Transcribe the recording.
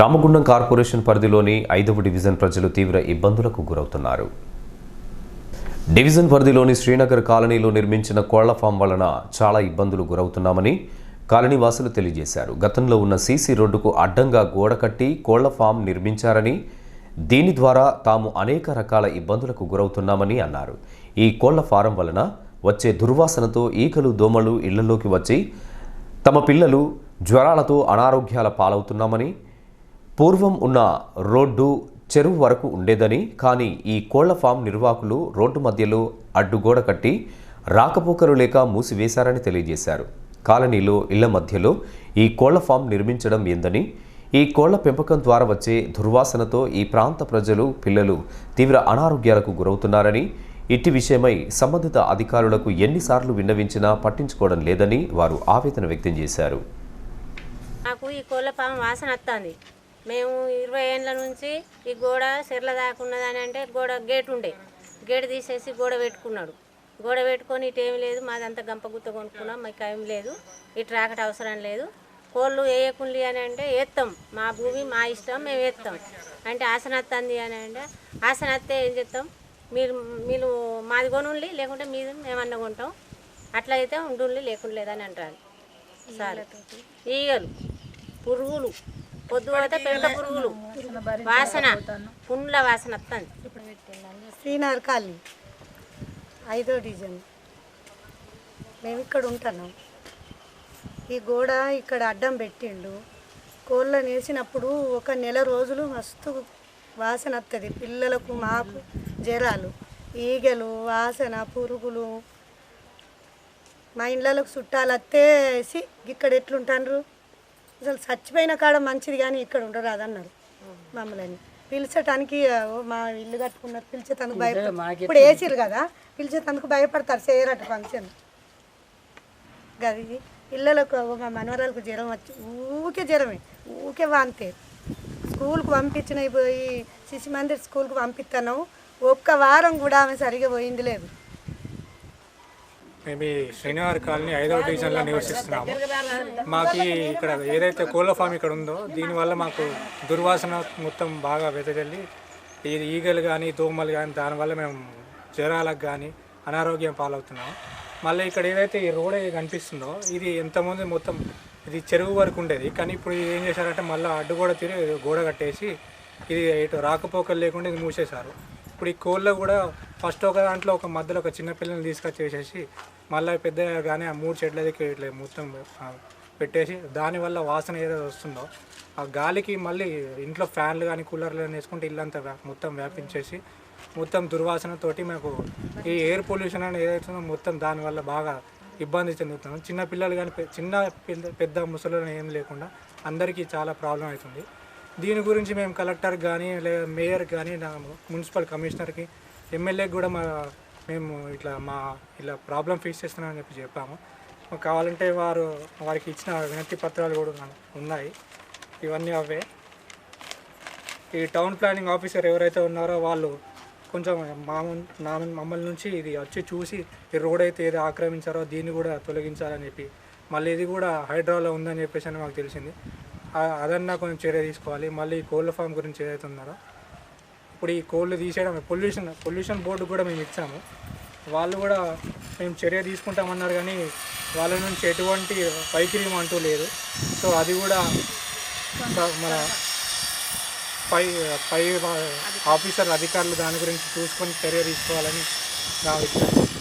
Ramagundam corporation పరిధిలోని ఐదవ division ప్రజలు తీవ్ర ఇబ్బందులకు గురవుతున్నారు. డివిజన్ పరిధిలోని శ్రీనగర్ కాలనీలో నిర్మించిన కోళ్ళ ఫామ్ వలన చాలా ఇబ్బందులు గురవుతున్నామని కాలనీ వాసులు తెలియజేశారు. గతంలో ఉన్న సీసీ రోడ్డుకు అడ్డంగా గోడ కట్టి కోళ్ళ ఫామ్ నిర్మించారని దీని ద్వారా తాము అనేక రకాల ఇబ్బందులకు గురవుతున్నామని అన్నారు. ఈ కోళ్ళ ఫారం వలన వచ్చే దుర్వాసనతో ఈకలు దోమలు ఇళ్ళలోకి వచ్చి తమ పిల్లలు జ్వరాలతో అనారోగ్యాల పాలవుతున్నామని పూర్వం ఉన్న రోడ్డు చెరువు వరకు ఉండేదని కానీ ఈ కోళ్ళ ఫామ్ నిర్వాహకులు రోడ్డు మధ్యలో అడ్డుగోడ కట్టి రాకపోకలు లేక మూసివేశారని తెలియజేశారు. కాలనీలో ఇళ్ళ మధ్యలో ఈ కోళ్ళ ఫామ్ నిర్మించడం ఏందని ఈ కోళ్ళ పెంపకం ద్వారా వచ్చే దుర్వాసనతో ఈ ప్రాంత ప్రజలు పిల్లలు తీవ్ర అనారోగ్యాలకు గురవుతున్నారని ఇట్టి విషయమై సంబంధిత అధికారులకు ఎన్నిసార్లు విన్నవించినా పట్టించుకోవడం లేదని వారు ఆవేదన వ్యక్తం చేశారు. నాకు ఈ కోళ్ళ ఫామ్ వాసన వస్తుంది మేము ఇరవై ఏళ్ళ నుంచి ఈ గోడ చెర్ల దాకున్నదని అంటే గోడ గేట్ ఉండే. గేట్ తీసేసి గోడ పెట్టుకున్నాడు. గోడ పెట్టుకొని ఇటు ఏమి లేదు. మాదంతా గంపగుత్త కొనుక్కున్నాం. మాకు ఏం లేదు. ఇటు రాకట అవసరం లేదు. కోళ్ళు వేయకుండి అని అంటే వేస్తాం మా భూమి మా ఇష్టం మేము వేస్తాం అంటే ఆసన వస్తుంది అని అంటే ఆసన వస్తే ఏం చేస్తాం? మీరు మీరు మాది కొనుండి లేకుంటే మీది మేమన్నా కొంటాం. అట్లా అయితే ఉండుండి లేకుండా లేదని అంటారు. సార్ ఈగలు. పురుగులు. పొద్దు పోతే పెంట పురుగులు. వాసన పుండ్ల వాసన వస్తుంది శ్రీనగర్ కాలనీ ఐదో డివిజన్. మేము ఇక్కడ ఉంటున్నాం. ఈ గోడ ఇక్కడ అడ్డం పెట్టిండు. కోళ్ళని వేసినప్పుడు ఒక నెల రోజులు మస్తు వాసన వస్తుంది పిల్లలకు మాకు జ్వరాలు. ఈగలు వాసన పురుగులు. మా ఇళ్ళలకు చుట్టాలు వస్తే ఇక్కడ ఎట్లుంటారు అసలు చచ్చిపోయిన కాడ మంచిది కానీ ఇక్కడ ఉండరాదు అన్నారు మమ్మల్ని. పిలిచటానికి మా ఇల్లు కట్టుకున్నారు పిలిచేటందుకు భయపడతారు ఇప్పుడు వేసిరు కదా పిలిచేటందుకు భయపడతారు చేయరట ఫంక్షన్ గది పిల్లలకు మా మనవరాలకు జ్వరం వచ్చి ఊకే జ్వరమే ఊకే వాంతే. స్కూల్కి పంపించిన పోయి శిశు మందిర్ స్కూల్కి పంపిస్తాను ఒక్క వారం కూడా ఆమె సరిగా పోయింది లేదు. మేము శ్రీనివారి కాలనీ ఐదవ డివిజన్లో నివసిస్తున్నాము. మాకు ఇక్కడ ఏదైతే కోళ్ళ ఫామ్ ఇక్కడ ఉందో దీనివల్ల మాకు దుర్వాసన మొత్తం బాగా వెదజల్లి ఈ ఈగలు కానీ దోమలు కానీ దానివల్ల మేము జ్వరాలకు కానీ అనారోగ్యం పాలవుతున్నాము. మళ్ళీ ఇక్కడ ఏదైతే ఈ రోడ్ కనిపిస్తుందో ఇది ఎంతమంది మొత్తం ఇది చెరువు వరకు ఉండేది. కానీ ఇప్పుడు ఇది ఏం చేశారంటే మళ్ళీ అడ్డు కూడా తిరిగి గోడ కట్టేసి ఇది ఇటు రాకపోకలు లేకుండా ఇది మూసేశారు. ఇప్పుడు ఈ కోళ్ళ కూడా ఫస్ట్ ఒక దాంట్లో ఒక మధ్యలో ఒక చిన్న పిల్లల్ని తీసుకొచ్చేసేసి మళ్ళీ పెద్ద కానీ ఆ మూడు చెట్ల దగ్గర ఇట్లా మొత్తం పెట్టేసి దానివల్ల వాసన ఏదైతే వస్తుందో ఆ గాలికి మళ్ళీ ఇంట్లో ఫ్యాన్లు కానీ కూలర్లు కానీ వేసుకుంటే ఇల్లంతా మొత్తం వ్యాపించేసి మొత్తం దుర్వాసనతోటి మాకు ఈ ఎయిర్ పొల్యూషన్ అనేది ఏదైతుందో మొత్తం దానివల్ల బాగా ఇబ్బంది చెందుతున్నాం చిన్న పిల్లలు కానీ చిన్న పిల్ల- పెద్ద ముసలు ఏం లేకుండా అందరికీ చాలా ప్రాబ్లం అవుతుంది. దీని గురించి మేము కలెక్టర్ కానీ లేదా మేయర్ కానీ మున్సిపల్ కమిషనర్కి ఎమ్మెల్యేకి కూడా మా మేము ఇట్లా మా ఇలా ప్రాబ్లం ఫేస్ చేస్తున్నామని చెప్పి చెప్పాము. మాకు కావాలంటే వారు వారికి ఇచ్చిన వినతి పత్రాలు కూడా ఉన్నాయి. ఇవన్నీ అవే. ఈ టౌన్ ప్లానింగ్ ఆఫీసర్ ఎవరైతే ఉన్నారో వాళ్ళు కొంచెం మా నా మమ్మల్ని నుంచి ఇది వచ్చి చూసి ఈ రోడ్ అయితే ఏదో ఆక్రమించారో దీన్ని కూడా తొలగించాలని చెప్పి మళ్ళీ ఇది కూడా హైడ్రాలో ఉందని చెప్పేసి అని మాకు తెలిసింది. అదన్నా కొంచెం చర్య తీసుకోవాలి. మళ్ళీ కోళ్ళ కోళ్ళ ఫామ్ గురించి ఏదైతే ఉన్నారో ఇప్పుడు ఈ కోళ్ళు తీసేయడం పొల్యూషన్ పొల్యూషన్ బోర్డు కూడా మేము ఇచ్చాము. వాళ్ళు కూడా మేము చర్య తీసుకుంటామన్నారు కానీ వాళ్ళ నుంచి ఎటువంటి వైఖరి అంటూ లేదు. సో అది కూడా మన పై పై ఆఫీసర్ అధికారులు దాని గురించి చూసుకొని చర్య తీసుకోవాలని నా విషయం